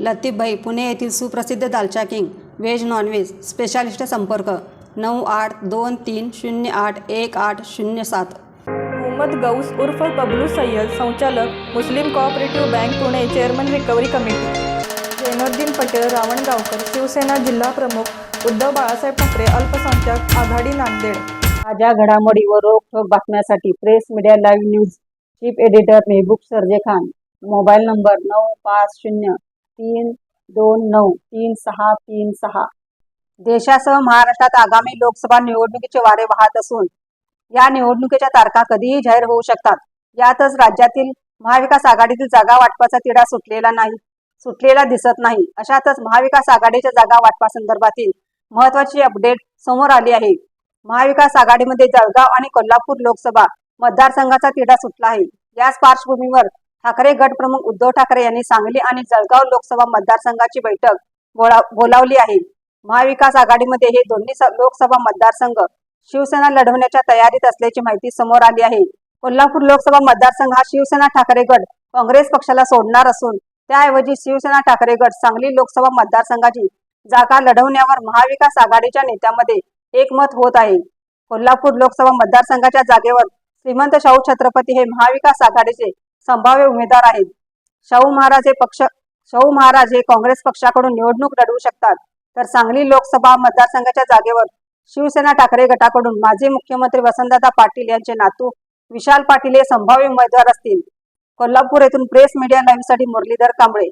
लतीफभाई पुणे येथील सुप्रसिद्ध दालचा king veg non veg specialist संपर्क नऊ आठ दोन तीन शून्य आठ एक आठ शून्य सात. मोहम्मद गौस उर्फ बबलू सय्यद संचालक मुस्लिम cooperative bank Pune chairman recovery committee Zainuddin Patel Ravangaonkar Shivsena जिल्हा प्रमुख उद्धव बाळासाहेब ठाकरे अल्पसंख्याक आघाडी नांदेड. ताज्या घडामोडी व रोखठोक बातम्यासाठी press media live news chief editor Mehboob Sarje Khan mobile number नऊ पाच शून्य तीन दोन नऊ तीन सहा तीन सहा. देशासह महाराष्ट्रात आगामी लोकसभा निवडणुकीचे वारे वाहत असून या निवडणुकीच्या तारखा कधीही जाहीर होऊ शकतात. यातच राज्यातील महाविकास आघाडीतील जागा वाटपाचा तिढा सुटलेला नाही सुटलेला दिसत नाही. अशातच महाविकास आघाडीच्या जागा वाटपासंदर्भातील महत्वाची अपडेट समोर आली आहे. महाविकास आघाडीमध्ये जळगाव आणि कोल्हापूर लोकसभा मतदारसंघाचा तिढा सुटला आहे. याच पार्श्वभूमीवर ठाकरे गट प्रमुख उद्धव ठाकरे यांनी सांगली आणि जळगाव लोकसभा मतदारसंघाची बैठक बोलावली आहे. महाविकास आघाडीमध्ये हे दोन्ही लोकसभा मतदारसंघ शिवसेना लढवण्याच्या तयारीत असल्याची माहिती समोर आली आहे. कोल्हापूर लोकसभा मतदारसंघ हा शिवसेना ठाकरे गट काँग्रेस पक्षाला सोडणार असून त्याऐवजी शिवसेना ठाकरे गट सांगली लोकसभा मतदारसंघाची जागा लढवण्यावर महाविकास आघाडीच्या नेत्यामध्ये एकमत होत आहे. कोल्हापूर लोकसभा मतदारसंघाच्या जागेवर श्रीमंत शाहू छत्रपती हे महाविकास आघाडीचे संभाव्य उमेदवार आहेत. शाहू महाराज हे पक्ष शाहू महाराज हे काँग्रेस पक्षाकडून निवडणूक लढवू शकतात. तर सांगली लोकसभा मतदारसंघाच्या जागेवर शिवसेना ठाकरे गटाकडून माजी मुख्यमंत्री वसंतदादा पाटील यांचे नातू विशाल पाटील हे संभाव्य उमेदवार असतील. कोल्हापूर येथून प्रेस मीडिया लाईव्हसाठी मुरलीधर कांबळे.